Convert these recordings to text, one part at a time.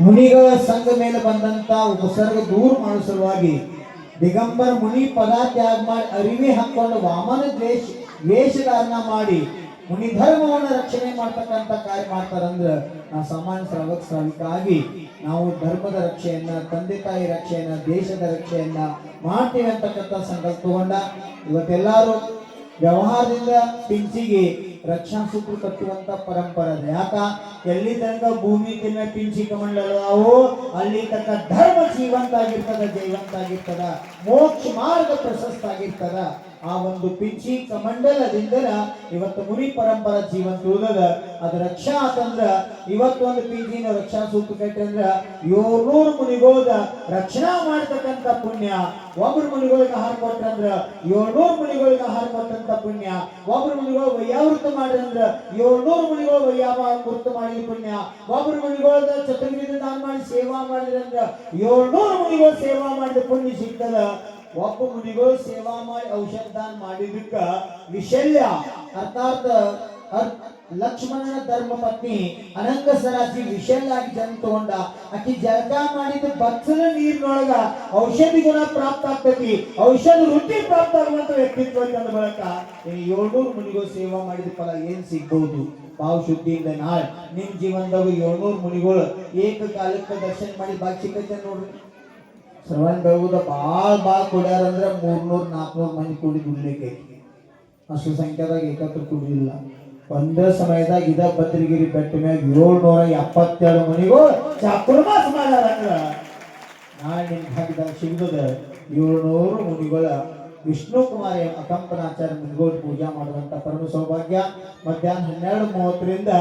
ಮುನಿಗಳ ಸಂಘ ಮೇಲೆ ಬಂದಂತ ಉಪಸರ್ಗ ದೂರ ಮಾಡೋ ಸಲುವಾಗಿ ದಿಗಂಬರ ಮುನಿ ಪದ ತ್ಯಾಗ ಮಾಡಿ ಅರಿವಿ ಹಾಕೊಂಡು ವಾಮನ ದ್ವೇಷ ವೇಷಧಾರಣ ಮಾಡಿ ಮುನಿ ಧರ್ಮವನ್ನು ರಕ್ಷಣೆ ಮಾಡ್ತಕ್ಕಂಥ ಕಾರ್ಯ ಮಾಡ್ತಾರಂದ್ರೆ ನಾ ಸಾಮಾನ್ಯ ಶ್ರಾವಕ ಶ್ರಾವಿಕಾಗಿ ನಾವು ಧರ್ಮದ ರಕ್ಷೆಯನ್ನ, ತಂದೆ ತಾಯಿ ರಕ್ಷೆಯನ್ನ, ದೇಶದ ರಕ್ಷೆಯನ್ನ ಮಾಡ್ತೀವಿ ಅಂತಕ್ಕಂಥ ಸಂಕಲ್ಪ ತಗೊಂಡ ಇವತ್ತೆಲ್ಲರೂ ವ್ಯವಹಾರದಿಂದ ಪಿಂಚಿಗೆ ರಕ್ಷಣಾ ಸೂತ್ರ ಕಟ್ಟುವಂತ ಪರಂಪರೆ ಇದೆ ಯಾಕ ಎಲ್ಲಿ ತನಕ ಭೂಮಿ ತಿನ್ನ ಪಿಂಚಿ ಕಮಂಡಲ ಅವು, ಅಲ್ಲಿ ತನಕ ಧರ್ಮ ಜೀವಂತ ಆಗಿರ್ತದ ಜೀವಂತ ಆಗಿರ್ತದ, ಮೋಕ್ಷ ಮಾರ್ಗ ಪ್ರಶಸ್ತ ಆಗಿರ್ತದ. ಆ ಒಂದು ಪಿಂಚಿ ಕಮಂಡಲದಿಂದ ಇವತ್ತು ಮುನಿ ಪರಂಪರ ಜೀವಂತ ಉಳಿದದ ಅದ ರಕ್ಷಾ ಆತಂದ್ರ ಇವತ್ತು ಒಂದು ಪಿಂಚಿನ ರಕ್ಷಾ ಸೂತ್ರ ಕಟ್ಟಂದ್ರ ಏಳ್ನೂರು ಮುನಿಗೋದ ರಕ್ಷಣಾ ಮಾಡ್ತಕ್ಕಂಥ ಪುಣ್ಯ. ಒಬ್ರು ಮುನಿಗಳಿಗೆ ಆಹಾರ ಕೊಟ್ಟಂದ್ರ ಏಳ್ನೂರು ಮುನಿಗಳಿಗೆ ಆಹಾರ ಕೊಟ್ಟಂತ ಪುಣ್ಯ. ಒಬ್ರು ಮುನಿಗಳು ವೈಯಾವೃತ ಮಾಡಿದಂದ್ರ ಏಳ್ನೂರು ಮುನಿಗಳು ವೈಯಾವ ವೃತ್ತ ಮಾಡಿದ ಪುಣ್ಯ. ಒಬ್ರು ಮುನಿಗಳ ಚತುರ್ವಿಧ ದಾನ ಮಾಡಿ ಸೇವಾ ಮಾಡಿದ್ರಂದ್ರ ಏಳ್ನೂರು ಮುನಿಗಳು ಸೇವಾ ಮಾಡಿದ ಪುಣ್ಯ ಸಿಗ್ತದ. ಒಬ್ಬ ಮುನಿಗಳು ಸೇವಾ ಮಾಡಿ ಔಷಧ ದಾನ ಮಾಡಿದಕ್ಕ ವಿಶಲ್ಯ. ಅರ್ಥಾತ್ ಅರ್- ಲಕ್ಷ್ಮಣನ ಧರ್ಮ ಪತ್ನಿ ಅನಂಗ ಸರಾಸಿ ವಿಶಲ್ಯಾಗಿ ಜನ್ಮ ತಗೊಂಡ. ಆಕಿ ಜಳಕ ಮಾಡಿದ ಬಚ್ಚಲ ನೀರಿನೊಳಗ ಔಷಧಿ ಗುಣ ಪ್ರಾಪ್ತ ಆಗ್ತೈತಿ. ಔಷಧ ವೃತ್ತಿ ಪ್ರಾಪ್ತ ಆಗುವಂತ ವ್ಯಕ್ತಿತ್ವ ತಂದ ಬಳಕ ಏಳ್ನೂರು ಮುನಿಗಳು ಸೇವಾ ಮಾಡಿದ ಫಲ ಏನ್ ಸಿಗ್ಬಹುದು? ಭಾವ ಶುದ್ಧಿಯಿಂದ ನಾಳೆ ನಿಮ್ ಜೀವನದಾಗ ಏಳ್ನೂರು ಮುನಿಗಳು ಏಕಕಾಲಕ್ಕೆ ದರ್ಶನ ಮಾಡಿ ಬಾಕ್ಷಿಕ ನೋಡ್ರಿ. ಶ್ರವಣ ಬೆಳಗುದ ಭಾಳ ಭಾಳ ಕುಡ್ಯಾರ ಅಂದ್ರೆ ಮೂರ್ನೂರ್ ನಾಲ್ಕುನೂರು ಮಂದಿ ಕೂಡಿ ದುಡ್ಲಿಕ್ಕೆ ಅಷ್ಟು ಸಂಖ್ಯಾದಾಗ ಏಕತ್ರ ಕುಡಿಯಿಲ್ಲ ಒಂದೇ ಸಮಯದಾಗ ಇದ ಭದ್ರಗಿರಿ ಬೆಟ್ಟ ಮ್ಯಾಗ ಏಳ್ನೂರ ಎಪ್ಪತ್ತೆರಡು ಮನಿಗೂ ಚಾಕುರ್ಮಾಸ ಮಾಡ್ಯಾರ ನಾಳೆ ನಿಮ್ಗೆ ಹಾಕಿದಾಗ ಸಿಗ್ತದ. ಏಳ್ನೂರು ಮುನಿಗಳ ವಿಷ್ಣು ಕುಮಾರ ಅಕಂಪನಾಚಾರ್ಯ ಮುನಿಗೋ ಪೂಜಾ ಮಾಡುವಂತ ಪರಮ ಸೌಭಾಗ್ಯ. ಮಧ್ಯಾಹ್ನ ಹನ್ನೆರಡು ಮೂವತ್ತರಿಂದ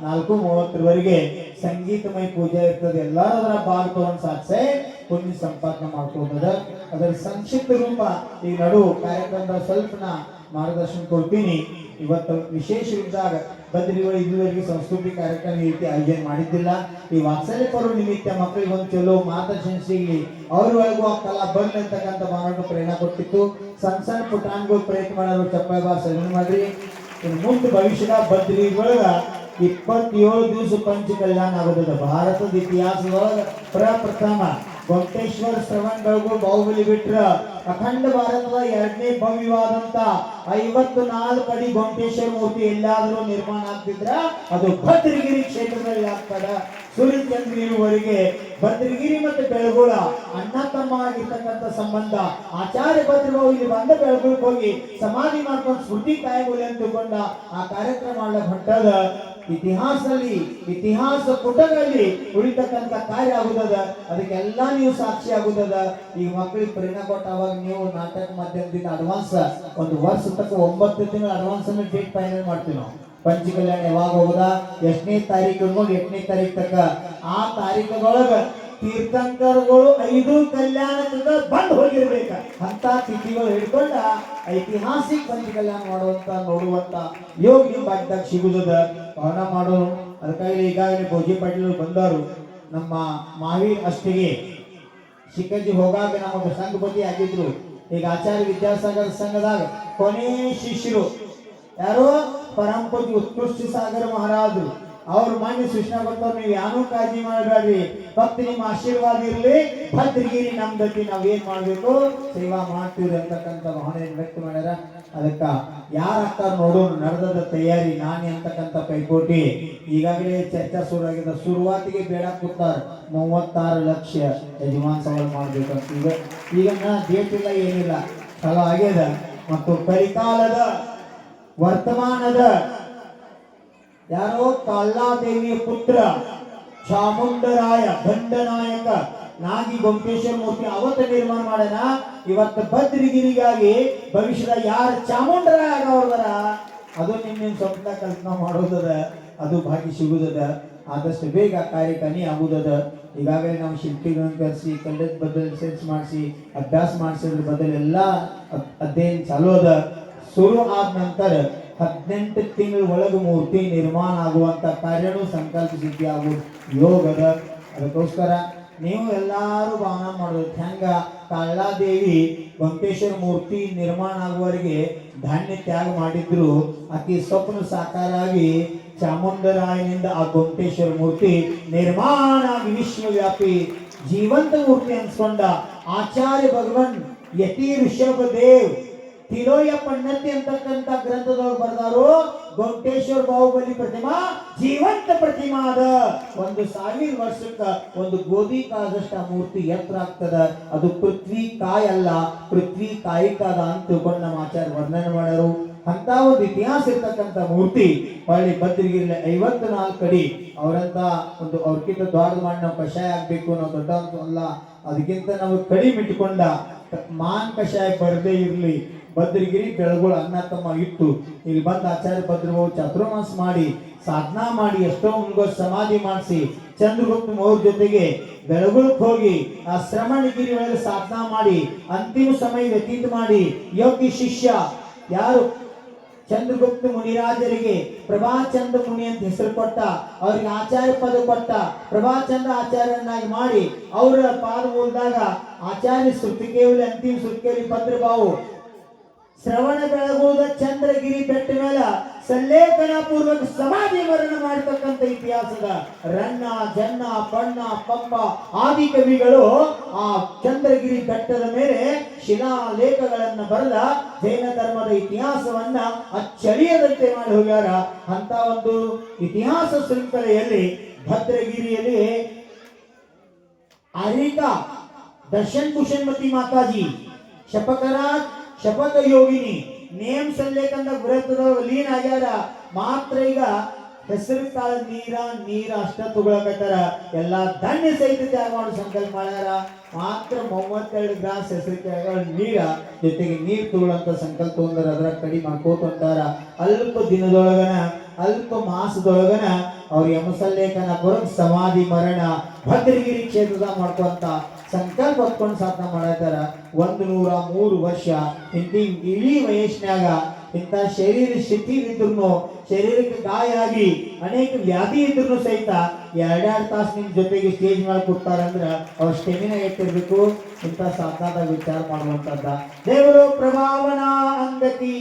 ನಾಲ್ಕು ಮೂವತ್ತರವರೆಗೆ ಸಂಗೀತಮಯ ಪೂಜೆ ಇರ್ತದೆ. ಎಲ್ಲರೂ ಅದರ ಭಾಗ ತಗೊಂಡ್ ಸಾಧಿಸೆ ಪುಣ್ಯ ಸಂಪಾದನೆ ಮಾಡ್ಕೊಂಡದ ಅದರ ಸಂಕ್ಷಿಪ್ತ ರೂಪ ಈ ನಡು ಕಾರ್ಯಕ್ರಮದ ಸ್ವಲ್ಪ ಮಾರ್ಗದರ್ಶನ ಕೊಡ್ತೀನಿ. ಇವತ್ತು ವಿಶೇಷ ಇದ್ದಾಗ ಬಂದಿರುವ ಇದುವರೆಗೆ ಸಂಸ್ಕೃತಿ ಕಾರ್ಯಕ್ರಮ ಈ ರೀತಿ ಆಯೋಜನೆ ಮಾಡಿದ್ದಿಲ್ಲ. ಈ ವಾತ್ಸಲ್ಯ ಪರ್ವ ನಿಮಿತ್ತ ಮಕ್ಕಳಿಗೆ ಒಂದು ಚಲೋ ಮಾರ್ಗದರ್ಶನ ಸಿಗಲಿ. ಅವ್ರ ಒಳಗೂ ಆ ಕಲಾ ಬಂದ್ ಅಂತಕ್ಕಂಥ ಮಾನವ ಪ್ರೇರಣೆ ಕೊಟ್ಟಿತ್ತು. ಸಣ್ಣ ಸಣ್ಣ ಪುಟಾಣಗಳು ಪ್ರಯತ್ನ ಮಾಡೋದು ಚಪ್ಪಾಯ ಸರಿ ಮಾಡ್ರಿ. ಮುಂದೆ ಭವಿಷ್ಯದ ಬದ್ರಿ ಒಳಗ ಇಪ್ಪತ್ತೇಳು ದಿವಸ ಪಂಚ ಕಲ್ಯಾಣ ಆಗೋದದ ಭಾರತದ ಇತಿಹಾಸದೊಳಗ ಪ್ರಪ್ರಥಮ ಗೊಂಟೇಶ್ವರ ಶ್ರವಣ್ ಬೆಳಗು ಬಾಹುಬಲಿ ಬಿಟ್ರ ಅಖಂಡ ಭಾರತದ ಎರಡನೇ ಭವ್ಯವಾದಂತ ಐವತ್ತು ನಾಲ್ಕು ಅಡಿ ಗೊಂಟೇಶ್ವರ ಮೂರ್ತಿ ಎಲ್ಲಾದರೂ ನಿರ್ಮಾಣ ಆಗ್ತಿದ್ರ? ಅದು ಭದ್ರಗಿರಿ ಕ್ಷೇತ್ರದಲ್ಲಿ ಆಗ್ತದ. ಸೂರ್ಯಚಂದ್ರವರೆಗೆ ಭದ್ರಗಿರಿ ಮತ್ತು ಬೆಳಗೋಳ ಅಣ್ಣ ತಮ್ಮ ಆಗಿರ್ತಕ್ಕಂಥ ಸಂಬಂಧ. ಆಚಾರ್ಯ ಭದ್ರಭಾವು ಇಲ್ಲಿ ಬಂದ ಬೆಳಗುಳಕ್ಕೆ ಹೋಗಿ ಸಮಾಧಿ ಮಾಡ್ಕೊಂಡು ಸ್ಮೃತಿ ಕಾಯಗೋಲಿ ಅಂತಕೊಂಡ ಆ ಕಾರ್ಯಕ್ರಮ ಹೊಂಟದ ಇತಿಹಾಸದಲ್ಲಿ, ಇತಿಹಾಸ ಪುಟಗಳಲ್ಲಿ ಉಳಿತಕ್ಕಂಥ ಕಾರ್ಯ ಆಗುದದ ಅದಕ್ಕೆಲ್ಲ ನೀವು ಸಾಕ್ಷಿ ಆಗುದದ ಈ ಮಕ್ಕಳಿಗೆ ಪ್ರೇರಣೆ ಕೊಟ್ಟ ಅವಾಗ ನೀವು ನಾಟಕ ಮಾಧ್ಯಮದಿಂದ ಅಡ್ವಾನ್ಸ್ ಒಂದು ವರ್ಷ ತಕ್ಕ ಒಂಬತ್ತು ತಿಂಗಳ ಅಡ್ವಾನ್ಸ್ ಅನ್ನು ಡೇಟ್ ಫೈನಲ್ ಮಾಡ್ತೀವಿ ನಾವು. ಪಂಚ ಕಲ್ಯಾಣ ಯಾವಾಗ ಹೋಗುದ? ಎಷ್ಟನೇ ತಾರೀಕು ಎಷ್ಟನೇ ತಾರೀಕು ತಕ್ಕ ಆ ತಾರೀಕದೊಳಗ ತೀರ್ಥಂಕರಗಳು ಐದು ಕಲ್ಯಾಣದಿಂದ ಬಂದು ಹೋಗಿರ್ಬೇಕ. ಅಂತ ತಿಥಿಗಳು ಹಿಡ್ಕೊಂಡ ಐತಿಹಾಸಿಕ ಪಂಚ ಕಲ್ಯಾಣ ಮಾಡುವಂತ, ನೋಡುವಂತ ಯೋಗ ನಿಮ್ ಭಾಗ್ಯದಾಗ ಸಿಗುದದ. ಪವನ ಮಾಡೋರು ಅದಕ್ಕಾಗಿ ಈಗಾಗಲೇ ಭೋಜಿ ಪಾಟೀಲ್ ಬಂದವರು, ನಮ್ಮ ಮಾವೀರ್ ಅಷ್ಟಿಗೆ ಶಿಖರ್ಜಿ ಹೋಗಾಗ ನಮ್ಮ ಸಂಘಪತಿ ಆಗಿದ್ರು. ಈಗ ಆಚಾರ್ಯ ವಿದ್ಯಾಸಾಗರ ಸಂಘದಾಗ ಕೊನೆ ಶಿಷ್ಯರು. ಯಾರು ಪರಂಪತಿ ಉತ್ಕೃಷ್ಟ ಸಾಗರ ಮಹಾರಾಜರು. ಅವ್ರ ಮಾನ್ಯ ಸುಷ್ಣ ಬರ್ತಾವ ನೀವು ಯಾರೂ ಕಾಳಜಿ ಮಾಡಬೇಡ್ರಿ. ಭಕ್ತಿ ನಿಮ್ಮ ಆಶೀರ್ವಾದ ಇರಲಿ. ಭದ್ರಗಿರಿ ನಮ್ದತಿ ನಾವ್ ಏನ್ ಮಾಡ್ಬೇಕು? ಸೇವಾ ಮಾಡ್ತೀವಿ ಅಂತಕ್ಕಂಥ ಭಾವನೆ ವ್ಯಕ್ತ ಮಾಡ್ಯಾರ? ಅದಕ್ಕ ಯಾರ ಆಗ್ತಾರ ನೋಡೋಣ, ನಡೆದದ ತಯಾರಿ, ನಾನೇ ಅಂತಕ್ಕಂಥ ಪೈಪೋಟಿ. ಈಗಾಗಲೇ ಚರ್ಚಾ ಶುರು ಆಗಿದೆ ಶುರುವಾತಿಗೆ ಬೇಡ ಕೂತಾರ. ಮೂವತ್ತಾರು ಲಕ್ಷ ಯಜಮಾನ್ ಸವಾಲ್ ಮಾಡ್ಬೇಕಂತ ಈಗ. ಈಗ ನಾ ಡೇಟ್ ಇಲ್ಲ ಏನಿಲ್ಲ. ಚಲೋ ಆಗ್ಯದ. ಮತ್ತು ಪರಿಕಾಲದ, ವರ್ತಮಾನದ ಯಾರೋ ಕಾಲ್ಲಾದೇವಿಯ ಪುತ್ರ, ಚಾಮುಂಡರಾಯ ಭಂಡನಾಯಕ ನಾಗಿ ಗೊಂಕೇಶ್ವರ ಮೂರ್ತಿ ಅವತ್ತ ನಿರ್ಮಾಣ ಮಾಡ್ಯಾನ. ಇವತ್ತು ಭದ್ರಗಿರಿಗಾಗಿ ಭವಿಷ್ಯದ ಯಾರ ಚಾಮುಂಡರಾಯ ಆಗವ್ರದಾರ ಅದು ನಿಮ್ಮ ನಿಮ್ ಸ್ವಂತ ಕಲ್ಪನಾ ಮಾಡೋದದ, ಅದು ಭಾಗ್ಯ ಸಿಗುದದ, ಆದಷ್ಟು ಬೇಗ ಕಾರ್ಯಕನಿ ಆಗುದದ. ಈಗಾಗಲೇ ನಾವು ಶಿಲ್ಪಿಗಳನ್ನು ಕರೆಸಿ ಕಲ್ಲದ ಬದಲು ರಿಸರ್ಚ್ ಮಾಡಿಸಿ, ಅಭ್ಯಾಸ ಮಾಡಿಸಿದ್ರ ಬದಲೆಲ್ಲ ಅಧ್ಯಯನ ಚಾಲೂ ಅದ. ಶುರು ಆದ ನಂತರ ಹದಿನೆಂಟು ತಿಂಗಳ ಒಳಗೆ ಮೂರ್ತಿ ನಿರ್ಮಾಣ ಆಗುವಂತ ಕಾರ್ಯನೂ ಸಂಕಲ್ಪ ಸಿದ್ಧಿ ಆಗುವುದು ಯೋಗದ ಅದಕ್ಕೋಸ್ಕರ ನೀವು ಎಲ್ಲಾರು ಭಾವನಾ ಮಾಡೋದು ಹೆಂಗ? ಕಾಳಾದೇವಿ ವೆಂಕಟೇಶ್ವರ ಮೂರ್ತಿ ನಿರ್ಮಾಣ ಆಗುವವರಿಗೆ ಧಾನ್ಯ ತ್ಯಾಗ ಮಾಡಿದ್ರು. ಆಕಿ ಸ್ವಪ್ನ ಸಾಕಾರ ಆಗಿ ಚಾಮುಂಡರಾಯನಿಂದ ಆ ಗೊಮಟೇಶ್ವರ ಮೂರ್ತಿ ನಿರ್ಮಾಣ ಆಗಿ ವಿಶ್ವವ್ಯಾಪಿ ಜೀವಂತ ಮೂರ್ತಿ ಅನ್ಸ್ಕೊಂಡ ಆಚಾರ್ಯ ಭಗವನ್ ಯತಿ ಋಷಭ ದೇವ್ ತಿರೋಯ ಪಣ್ಣತಿ ಅಂತಕ್ಕಂಥ ಗ್ರಂಥದೊಳಗೆ ಬರ್ದಾರು ಗೊಮಟೇಶ್ವರ ಬಾಹುಬಲಿ ಪ್ರತಿಮಾ, ಜೀವಂತ ಪ್ರತಿಮಾ ಅದ. ಒಂದು ಸಾವಿರ ವರ್ಷಕ್ಕ ಒಂದು ಗೋಧಿ ಕಾದಷ್ಟ ಮೂರ್ತಿ ಎತ್ತರ ಆಗ್ತದ. ಅದು ಪೃಥ್ವಿ ಕಾಯ್ ಅಲ್ಲ, ಪೃಥ್ವಿ ಕಾಯಿಕಾದ ಅಂತ ನಮ್ಮ ಆಚಾರ್ಯ ವರ್ಣನೆ ಮಾಡರು ಅಂತ ಒಂದು ಇತಿಹಾಸ ಇರ್ತಕ್ಕಂಥ ಮೂರ್ತಿ, ಹೊಳ್ಳಿ ಬದ್ರಿಗಿರ್ಲಿ ಐವತ್ತು ನಾಲ್ಕು ಅಡಿ, ಅವರಂತ ಒಂದು ಅವ್ರಕ್ಕಿಂತ ದ್ವಾರದ ಮಾಡಿ ನಾವು ಕಷಾಯ ಆಗ್ಬೇಕು ನಾವು ದೊಡ್ಡ ಅಲ್ಲ. ಅದಕ್ಕಿಂತ ನಾವು ಕಡಿಮೆ ಇಟ್ಕೊಂಡ, ಮಾನ್ ಕಷಾಯ ಬರದೇ ಇರ್ಲಿ ಬದ್ರಿಗಿರಿ ಬೆಳಗುಳ ಅನ್ನ ತಮ್ಮ ಇಟ್ಟು, ಇಲ್ಲಿ ಬಂದ ಆಚಾರ್ಯ ಭದ್ರಭಾವ ಚಾತುರ್ಮಾಸ ಮಾಡಿ, ಸಾಧನಾ ಮಾಡಿ, ಎಷ್ಟೋ ಮುನ್ಗೋ ಸಮಾಧಿ ಮಾಡಿಸಿ, ಚಂದ್ರಗುಪ್ತ ಮೌರ್ ಜೊತೆಗೆ ಬೆಳಗುಳಕ್ಕೆ ಹೋಗಿ, ಆ ಶ್ರಮಣಗಿರಿ ಒಳಗೆ ಸಾಧನಾ ಮಾಡಿ, ಅಂತಿಮ ಸಮಯ ವ್ಯತೀತ ಮಾಡಿ ಯೋಗಿ ಶಿಷ್ಯ ಯಾರು? ಚಂದ್ರಗುಪ್ತ ಮುನಿರಾಜರಿಗೆ ಪ್ರಭಾಚಂದ್ರ ಮುನಿ ಅಂತ ಹೆಸರು ಕೊಟ್ಟ, ಅವ್ರಿಗೆ ಆಚಾರ್ಯ ಪದ ಕೊಟ್ಟ, ಪ್ರಭಾಚಂದ್ರ ಆಚಾರ್ಯನಾಗಿ ಮಾಡಿ, ಅವರ ಪಾದ ಹೋದಾಗ ಆಚಾರ್ಯ ಶ್ರುತಿಕೇವಲಿ ಅಂತಿಮ ಶ್ರುತಿಕೇವಲಿ ಭದ್ರಬಾವು ಶ್ರವಣ ಬೆಳಗೋದ ಚಂದ್ರಗಿರಿ ಬೆಟ್ಟ ಮೇಲೆ ಸಲ್ಲೇಖನ ಪೂರ್ವಕ ಸಮಾಧಿ ವರ್ಣ ಮಾಡತಕ್ಕಂತ ಇತಿಹಾಸದ ರನ್ನ, ಜನ್ನ ಪಣ್ಣ ಪಂಪ ಆದಿ ಕವಿಗಳು ಆ ಚಂದ್ರಗಿರಿ ಬೆಟ್ಟದ ಮೇಲೆ ಶಿಲಾಲೇಖಗಳನ್ನ ಬರೆದ ಜೈನ ಧರ್ಮದ ಇತಿಹಾಸವನ್ನ ಅಚ್ಚಳಿಯದಂತೆ ಮಾಡಿ ಹೋಗ್ಯಾರ. ಅಂತ ಒಂದು ಇತಿಹಾಸ ಶೃಂಖಲೆಯಲ್ಲಿ ಭದ್ರಗಿರಿಯಲ್ಲಿ ಆರಿಕಾ ದರ್ಶನ್ ಕುಶನ್ಮತಿ ಮಾತಾಜಿ ಶಪಕರಾಜ್ ಶಪಥ ಯೋಗಿನಿ, ನೇಮ್ ಸಲ್ಲೇಕಂದ ವ್ರತದ ಲೀನ್ ಆಗ್ಯಾರ. ಮಾತ್ರ ಈಗ ಹೆಸರು ಕಾಲ ನೀರ ನೀರ ಅಷ್ಟ ತಗೊಳಕತ್ತಾರ. ಎಲ್ಲಾ ಧನ್ಯ ಸಹಿತ ತ್ಯಾಗ ಮಾಡೋ ಸಂಕಲ್ಪ ಮಾಡ್ಯಾರ. ಮಾತ್ರ ಮೂವತ್ತೆರಡು ಗ್ರಾಸ್ ಹೆಸರು ತ್ಯಾಗ ನೀರ, ಜೊತೆಗೆ ನೀರ್ ತಗೊಳ್ಳಂತ ಸಂಕಲ್ಪ ತೊಂದರ ಅದ್ರ ಕಡಿಮೆ ಮಾಡ್ಕೋತ ಅಲ್ಪ ದಿನದೊಳಗನ ಅಲ್ಪ ಮಾಸದೊಳಗನ ಅವ್ರ ಯಮಸಲ್ಲೇಖನ ಕೊರಗ್ ಸಮಾಧಿ ಮರಣ ಭದ್ರಗಿರಿ ಕ್ಷೇತ್ರದ ಮಾಡ್ಕೊಂತ ಸಂಕಲ್ಪ ಹೊತ್ಕೊಂಡು ಸಾಧನೆ ಮಾಡತ್ತಾರ ಒಂದು ನೂರ ಮೂರು ವರ್ಷ ಇಂತಿ ಇಡೀ ವಯಸ್ಸಿನಾಗ ಇಂಥ ಶರೀರ ಶಿಥಿಲಿದ್ರು ಶರೀರಕ್ಕೆ ಗಾಯ ಆಗಿ ಅನೇಕ ವ್ಯಾಧಿ ಇದ್ರು ಸಹಿತ ಎರಡೆರಡು ತಾಸು ನಿಮ್ಮ ಜೊತೆಗೆ ಸ್ಟೇಜ್ ಮೇಲೆ ಕೊಡ್ತಾರಂದ್ರ ಅವ್ರ ಸ್ಟೆಮಿನ ಎತ್ತಿರ್ಬೇಕು ಇಂಥ ಸಾಧನದ ವಿಚಾರ ಮಾಡುವಂತದ್ದ ದೇವರು ಪ್ರಭಾವನಾ ಅಂಗತಿ.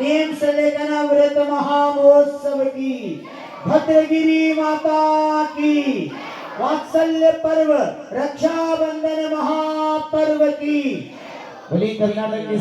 नेम से लेकर अमृत महामहोत्सव की भद्रगिरी माता की वात्सल्य पर्व रक्षाबंधन महापर्व की बोली कर्नाटक के